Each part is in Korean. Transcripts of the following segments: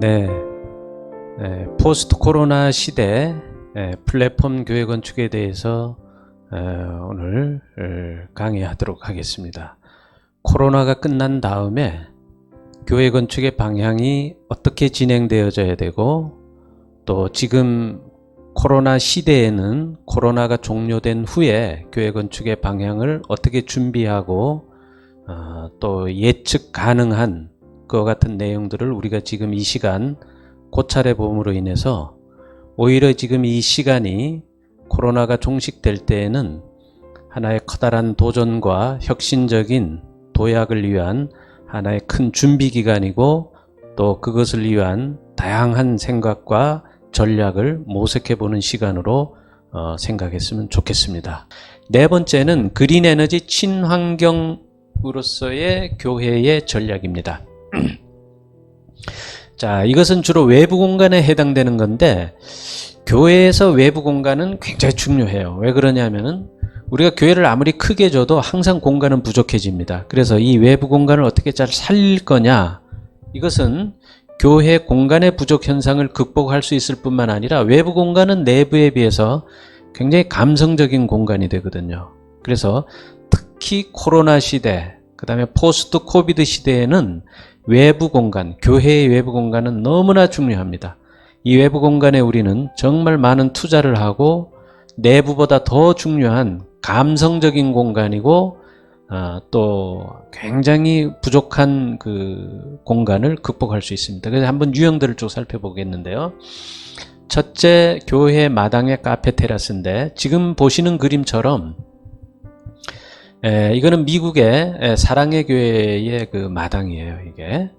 네, 네, 포스트 코로나 시대 네, 플랫폼 교회 건축에 대해서 어, 오늘 어, 강의하도록 하겠습니다. 코로나가 끝난 다음에 교회 건축의 방향이 어떻게 진행되어져야 되고 또 지금 코로나 시대에는 코로나가 종료된 후에 교회 건축의 방향을 어떻게 준비하고 어, 또 예측 가능한 그와 같은 내용들을 우리가 지금 이 시간 고찰해 봄으로 인해서 오히려 지금 이 시간이 코로나가 종식될 때에는 하나의 커다란 도전과 혁신적인 도약을 위한 하나의 큰 준비 기간이고 또 그것을 위한 다양한 생각과 전략을 모색해 보는 시간으로 어, 생각했으면 좋겠습니다. 네 번째는 그린 에너지 친환경으로서의 교회의 전략입니다. 자, 이것은 주로 외부 공간에 해당되는 건데 교회에서 외부 공간은 굉장히 중요해요. 왜 그러냐면은 우리가 교회를 아무리 크게 줘도 항상 공간은 부족해집니다. 그래서 이 외부 공간을 어떻게 잘 살릴 거냐? 이것은 교회 공간의 부족 현상을 극복할 수 있을 뿐만 아니라 외부 공간은 내부에 비해서 굉장히 감성적인 공간이 되거든요. 그래서 특히 코로나 시대, 그 다음에 포스트 코비드 시대에는 외부 공간, 교회의 외부 공간은 너무나 중요합니다. 이 외부 공간에 우리는 정말 많은 투자를 하고 내부보다 더 중요한 감성적인 공간이고 아, 또 굉장히 부족한 그 공간을 극복할 수 있습니다. 그래서 한번 유형들을 쭉 살펴보겠는데요. 첫째, 교회 마당의 카페 테라스인데 지금 보시는 그림처럼 에, 이거는 미국의 에, 사랑의 교회의 그 마당이에요, 이게.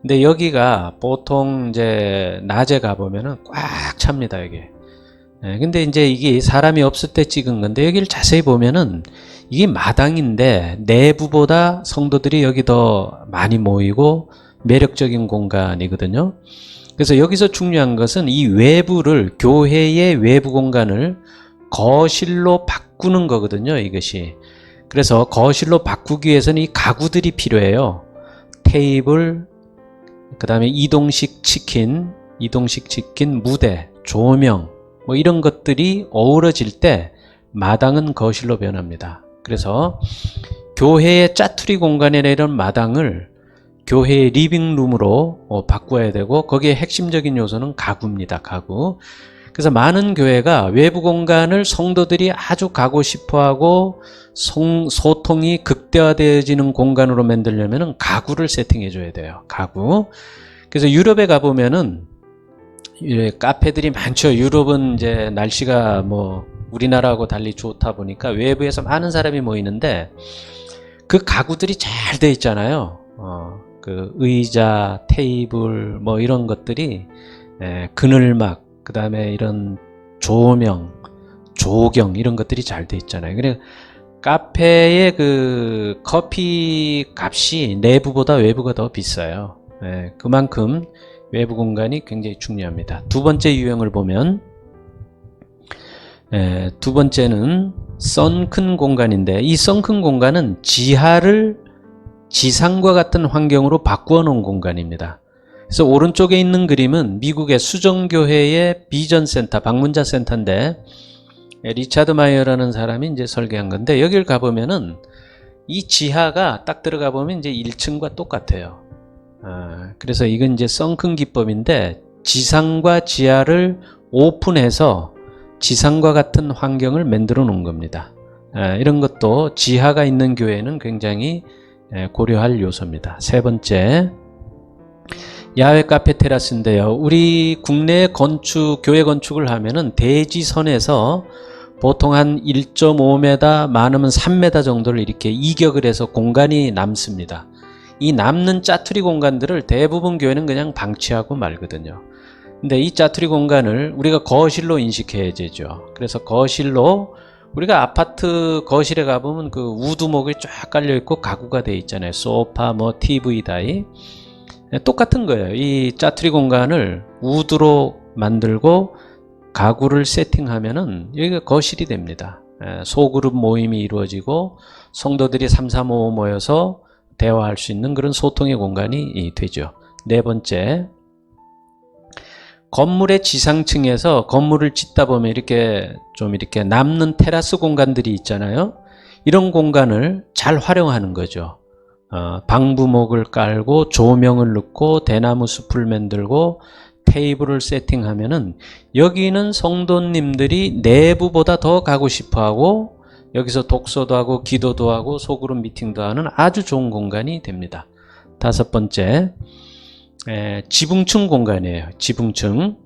근데 여기가 보통 이제 낮에 가보면은 꽉 찹니다, 이게. 에, 근데 이제 이게 사람이 없을 때 찍은 건데 여기를 자세히 보면은 이게 마당인데 내부보다 성도들이 여기 더 많이 모이고 매력적인 공간이거든요. 그래서 여기서 중요한 것은 이 외부를 교회의 외부 공간을 거실로 바꾸는 거거든요. 이것이. 그래서 거실로 바꾸기 위해서는 이 가구들이 필요해요. 테이블, 그 다음에 이동식 치킨, 이동식 치킨, 무대, 조명, 뭐 이런 것들이 어우러질 때 마당은 거실로 변합니다. 그래서 교회의 짜투리 공간에 이런 마당을 교회의 리빙룸으로 어, 바꿔야 되고 거기에 핵심적인 요소는 가구입니다. 가구. 그래서 많은 교회가 외부 공간을 성도들이 아주 가고 싶어하고 송, 소통이 극대화되어지는 공간으로 만들려면 가구를 세팅해 줘야 돼요. 가구. 그래서 유럽에 가보면은 예, 카페들이 많죠. 유럽은 이제 날씨가 뭐 우리나라하고 달리 좋다 보니까 외부에서 많은 사람이 모이는데 그 가구들이 잘 돼 있잖아요. 어, 그 의자, 테이블 뭐 이런 것들이 예, 그늘막, 그 다음에 이런 조명, 조경 이런 것들이 잘 돼 있잖아요. 그래 카페의 그 커피 값이 내부보다 외부가 더 비싸요. 예, 그만큼 외부 공간이 굉장히 중요합니다. 두 번째 유형을 보면 예, 두 번째는 썬큰 공간인데 이 썬큰 공간은 지하를 지상과 같은 환경으로 바꾸어 놓은 공간입니다. 그래서 오른쪽에 있는 그림은 미국의 수정교회의 비전센터, 방문자 센터인데 예, 리차드 마이어라는 사람이 이제 설계한 건데 여기를 가보면은 이 지하가 딱 들어가 보면 이제 1층과 똑같아요. 아, 그래서 이건 이제 썬큰 기법인데 지상과 지하를 오픈해서 지상과 같은 환경을 만들어 놓은 겁니다. 아, 이런 것도 지하가 있는 교회는 굉장히 예, 고려할 요소입니다. 세 번째, 야외 카페 테라스인데요. 우리 국내 건축, 교회 건축을 하면은 대지선에서 보통 한 1.5m, 많으면 3m 정도를 이렇게 이격을 해서 공간이 남습니다. 이 남는 짜투리 공간들을 대부분 교회는 그냥 방치하고 말거든요. 근데 이 짜투리 공간을 우리가 거실로 인식해야 되죠. 그래서 거실로 우리가 아파트 거실에 가보면 그 우두목이 쫙 깔려 있고 가구가 돼 있잖아요. 소파, 뭐 TV 다이 네, 똑같은 거예요. 이 짜투리 공간을 우드로 만들고 가구를 세팅하면은 여기가 거실이 됩니다. 예, 소그룹 모임이 이루어지고 성도들이 3, 3, 5 모여서 대화할 수 있는 그런 소통의 공간이 되죠. 네 번째, 건물의 지상층에서 건물을 짓다 보면 이렇게 좀 이렇게 남는 테라스 공간들이 있잖아요. 이런 공간을 잘 활용하는 거죠. 어, 방부목을 깔고 조명을 넣고 대나무 숲을 만들고 테이블을 세팅하면은 여기는 성도님들이 내부보다 더 가고 싶어하고 여기서 독서도 하고 기도도 하고 소그룹 미팅도 하는 아주 좋은 공간이 됩니다. 다섯 번째 에, 지붕층 공간이에요. 지붕층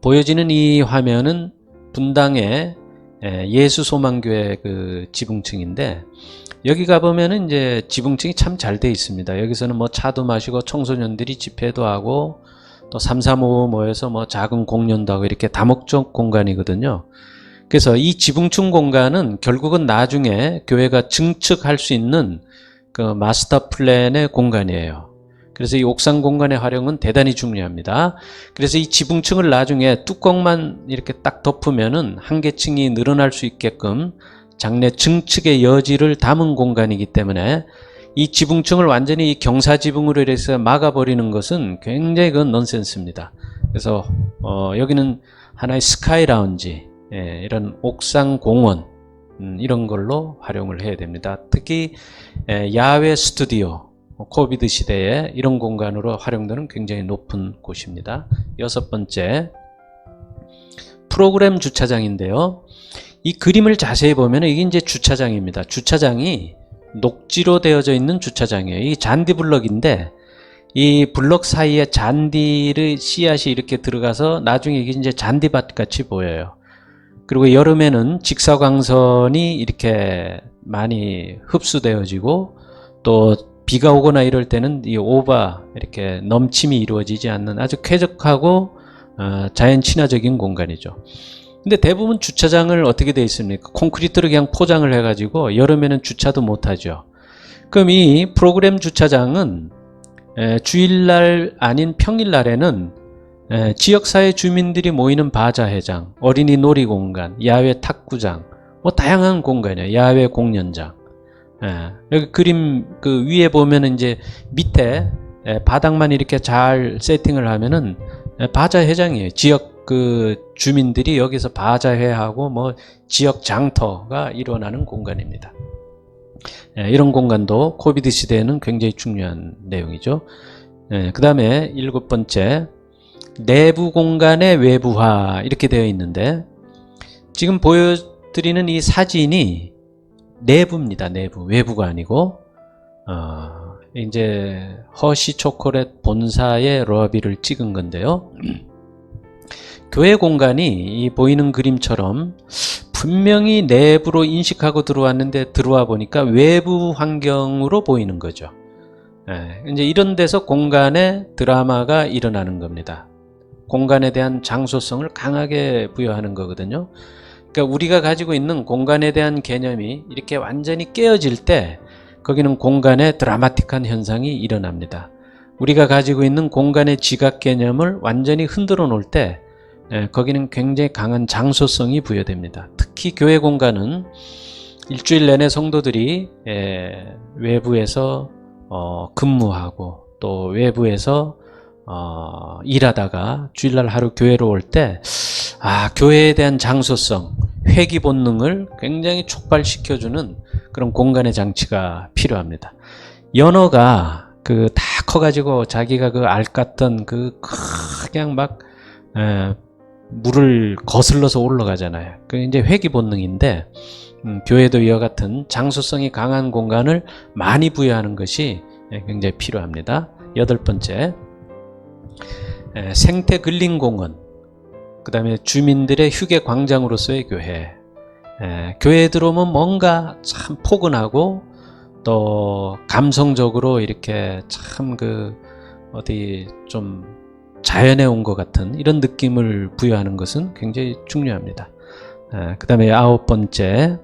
보여지는 이 화면은 분당의 에, 예수 소망교회 그 지붕층인데 여기 가보면은 이제 지붕층이 참 잘 돼 있습니다. 여기서는 뭐 차도 마시고 청소년들이 집회도 하고 또 335 모여서 뭐 작은 공연도 하고 이렇게 다목적 공간이거든요. 그래서 이 지붕층 공간은 결국은 나중에 교회가 증축할 수 있는 그 마스터 플랜의 공간이에요. 그래서 이 옥상 공간의 활용은 대단히 중요합니다. 그래서 이 지붕층을 나중에 뚜껑만 이렇게 딱 덮으면은 한계층이 늘어날 수 있게끔 장래 증축의 여지를 담은 공간이기 때문에 이 지붕층을 완전히 경사 지붕으로 해서 막아버리는 것은 굉장히 그건 넌센스입니다. 그래서 어, 여기는 하나의 스카이 라운지 예, 이런 옥상 공원 음, 이런 걸로 활용을 해야 됩니다. 특히 에, 야외 스튜디오 코비드 시대에 이런 공간으로 활용되는 굉장히 높은 곳입니다. 여섯 번째 프로그램 주차장인데요. 이 그림을 자세히 보면 이게 이제 주차장입니다. 주차장이 녹지로 되어져 있는 주차장이에요. 이 잔디 블럭인데 이 블럭 사이에 잔디를 씨앗이 이렇게 들어가서 나중에 이게 이제 잔디밭 같이 보여요. 그리고 여름에는 직사광선이 이렇게 많이 흡수되어지고 또 비가 오거나 이럴 때는 이 오바 이렇게 넘침이 이루어지지 않는 아주 쾌적하고 어, 자연 친화적인 공간이죠. 근데 대부분 주차장을 어떻게 되어 있습니까? 콘크리트로 그냥 포장을 해가지고 여름에는 주차도 못하죠. 그럼 이 프로그램 주차장은 에, 주일날 아닌 평일날에는 에, 지역사회 주민들이 모이는 바자회장, 어린이 놀이공간, 야외 탁구장, 뭐 다양한 공간이에요. 야외 공연장. 예, 여기 그림 그 위에 보면은 이제 밑에 예, 바닥만 이렇게 잘 세팅을 하면은 예, 바자회장이에요. 지역 그 주민들이 여기서 바자회하고 뭐 지역 장터가 일어나는 공간입니다. 예, 이런 공간도 코비드 시대에는 굉장히 중요한 내용이죠. 그 다음에 일곱 번째 내부 공간의 외부화 이렇게 되어 있는데 지금 보여드리는 이 사진이 내부입니다. 내부 외부가 아니고 어, 이제 허쉬 초콜릿 본사의 러비를 찍은 건데요. 교회 공간이 이 보이는 그림처럼 분명히 내부로 인식하고 들어왔는데 들어와 보니까 외부 환경으로 보이는 거죠. 예, 이제 이런 데서 공간에 드라마가 일어나는 겁니다. 공간에 대한 장소성을 강하게 부여하는 거거든요. 그러니까 우리가 가지고 있는 공간에 대한 개념이 이렇게 완전히 깨어질 때 거기는 공간에 드라마틱한 현상이 일어납니다. 우리가 가지고 있는 공간의 지각 개념을 완전히 흔들어 놓을 때 예, 거기는 굉장히 강한 장소성이 부여됩니다. 특히 교회 공간은 일주일 내내 성도들이 예, 외부에서 어, 근무하고 또 외부에서 어, 일하다가 주일날 하루 교회로 올 때 아, 교회에 대한 장소성, 회귀 본능을 굉장히 촉발시켜주는 그런 공간의 장치가 필요합니다. 연어가 그 다 커가지고 자기가 그알 같던 그 그냥 막 에, 물을 거슬러서 올라가잖아요. 그 이제 회귀 본능인데 음, 교회도 이와 같은 장소성이 강한 공간을 많이 부여하는 것이 예, 굉장히 필요합니다. 여덟 번째 에, 생태 근린공원 그 다음에 주민들의 휴게 광장으로서의 교회 에, 교회에 들어오면 뭔가 참 포근하고 또 감성적으로 이렇게 참 그 어디 좀 자연에 온 것 같은 이런 느낌을 부여하는 것은 굉장히 중요합니다. 그 다음에 아홉 번째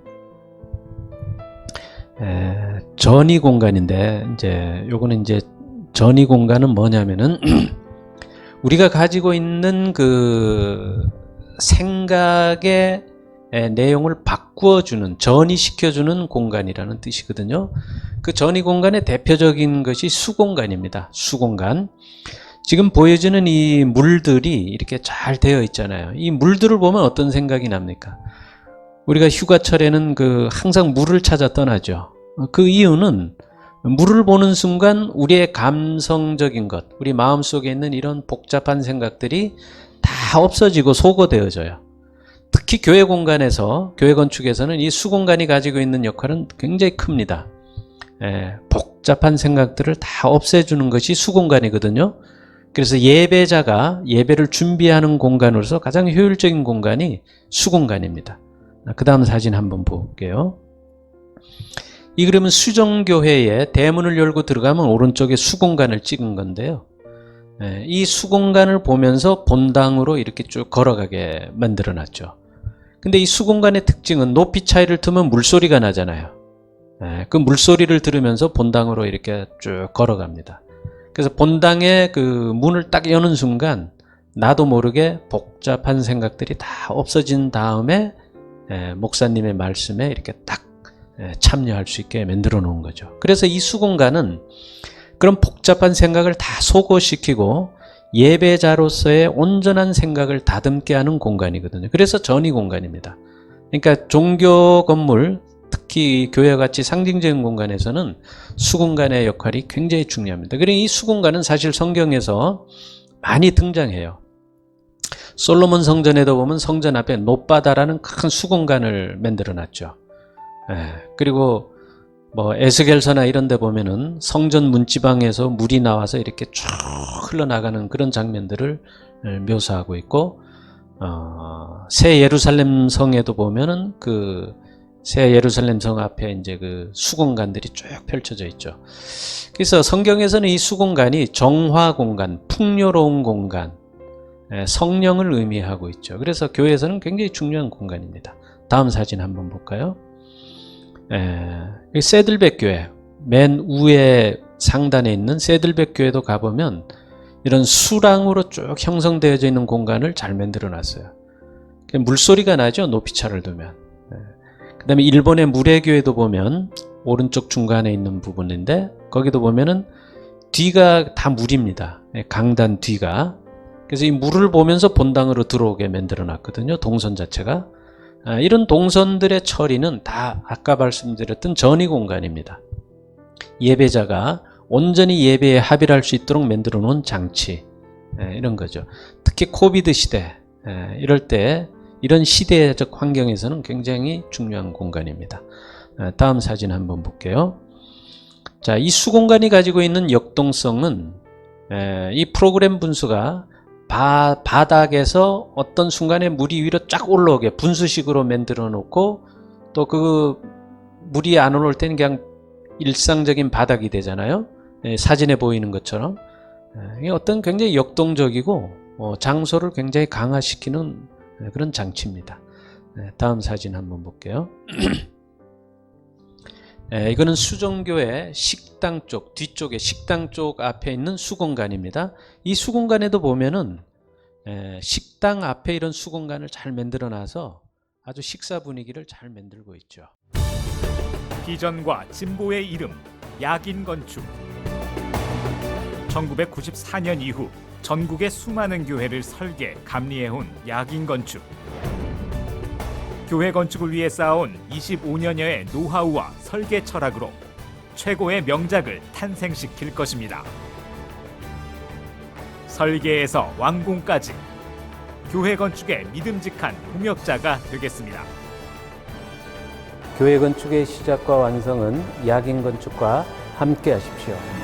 에, 전이 공간인데 이제 요거는 이제 전이 공간은 뭐냐면은 우리가 가지고 있는 그 생각의 에, 내용을 바꾸어주는 전이시켜주는 공간이라는 뜻이거든요. 그 전이 공간의 대표적인 것이 수공간입니다. 수공간. 지금 보여지는 이 물들이 이렇게 잘 되어 있잖아요. 이 물들을 보면 어떤 생각이 납니까? 우리가 휴가철에는 그 항상 물을 찾아 떠나죠. 그 이유는 물을 보는 순간 우리의 감성적인 것, 우리 마음 속에 있는 이런 복잡한 생각들이 다 없어지고 소거되어져요. 특히 교회 공간에서, 교회 건축에서는 이 수공간이 가지고 있는 역할은 굉장히 큽니다. 예, 복잡한 생각들을 다 없애주는 것이 수공간이거든요. 그래서 예배자가 예배를 준비하는 공간으로서 가장 효율적인 공간이 수공간입니다. 그 다음 사진 한번 볼게요. 이 그림은 수정교회에 대문을 열고 들어가면 오른쪽에 수공간을 찍은 건데요. 예, 이 수공간을 보면서 본당으로 이렇게 쭉 걸어가게 만들어 놨죠. 근데 이 수공간의 특징은 높이 차이를 두면 물소리가 나잖아요. 예, 그 물소리를 들으면서 본당으로 이렇게 쭉 걸어갑니다. 그래서 본당의 그 문을 딱 여는 순간 나도 모르게 복잡한 생각들이 다 없어진 다음에 예, 목사님의 말씀에 이렇게 딱 예, 참여할 수 있게 만들어 놓은 거죠. 그래서 이 수공간은 그런 복잡한 생각을 다 소거시키고 예배자로서의 온전한 생각을 다듬게 하는 공간이거든요. 그래서 전이 공간입니다. 그러니까 종교 건물, 특히 교회 같이 상징적인 공간에서는 수공간의 역할이 굉장히 중요합니다. 그리고 이 수공간은 사실 성경에서 많이 등장해요. 솔로몬 성전에도 보면 성전 앞에 노바다라는 큰 수공간을 만들어 놨죠. 예, 그리고 뭐 에스겔서나 이런 데 보면은 성전 문지방에서 물이 나와서 이렇게 쭉 흘러나가는 그런 장면들을 예, 묘사하고 있고 어, 새 예루살렘 성에도 보면은 그 새 예루살렘 성 앞에 이제 그 수공간들이 쭉 펼쳐져 있죠. 그래서 성경에서는 이 수공간이 정화 공간, 풍요로운 공간, 예, 성령을 의미하고 있죠. 그래서 교회에서는 굉장히 중요한 공간입니다. 다음 사진 한번 볼까요? 예, 세들백 교회 맨 위에 상단에 있는 세들백 교회도 가보면 이런 수랑으로 쭉 형성되어져 있는 공간을 잘 만들어 놨어요. 물소리가 나죠. 높이 차를 두면. 그 다음에 일본의 무례교회도 보면 오른쪽 중간에 있는 부분인데 거기도 보면은 뒤가 다 물입니다. 예, 강단 뒤가. 그래서 이 물을 보면서 본당으로 들어오게 만들어 놨거든요. 동선 자체가. 아, 이런 동선들의 처리는 다 아까 말씀드렸던 전이 공간입니다. 예배자가 온전히 예배에 합의할 수 있도록 만들어 놓은 장치 예, 이런 거죠. 특히 코비드 시대 예, 이럴 때 이런 시대적 환경에서는 굉장히 중요한 공간입니다. 아, 다음 사진 한번 볼게요. 자, 이 수공간이 가지고 있는 역동성은 에, 이 프로그램 분수가 바, 바닥에서 어떤 순간에 물이 위로 쫙 올라오게 분수식으로 만들어 놓고 또 그 물이 안 올라올 때는 그냥 일상적인 바닥이 되잖아요. 에, 사진에 보이는 것처럼 에, 이게 어떤 굉장히 역동적이고 어, 장소를 굉장히 강화시키는 에, 그런 장치입니다. 에, 다음 사진 한번 볼게요. 에, 이거는 수정교회 식당 쪽 뒤쪽에 식당 쪽 앞에 있는 수공간입니다. 이 수공간에도 보면은 에, 식당 앞에 이런 수공간을 잘 만들어 놔서 아주 식사 분위기를 잘 만들고 있죠. 비전과 진보의 이름 야긴 건축 1994년 이후 전국의 수많은 교회를 설계 감리해온 야긴 건축 교회 건축을 위해 쌓아온 25년여의 노하우와 설계 철학으로 최고의 명작을 탄생시킬 것입니다. 설계에서 완공까지 교회 건축의 믿음직한 동역자가 되겠습니다. 교회 건축의 시작과 완성은 야긴 건축과 함께 하십시오.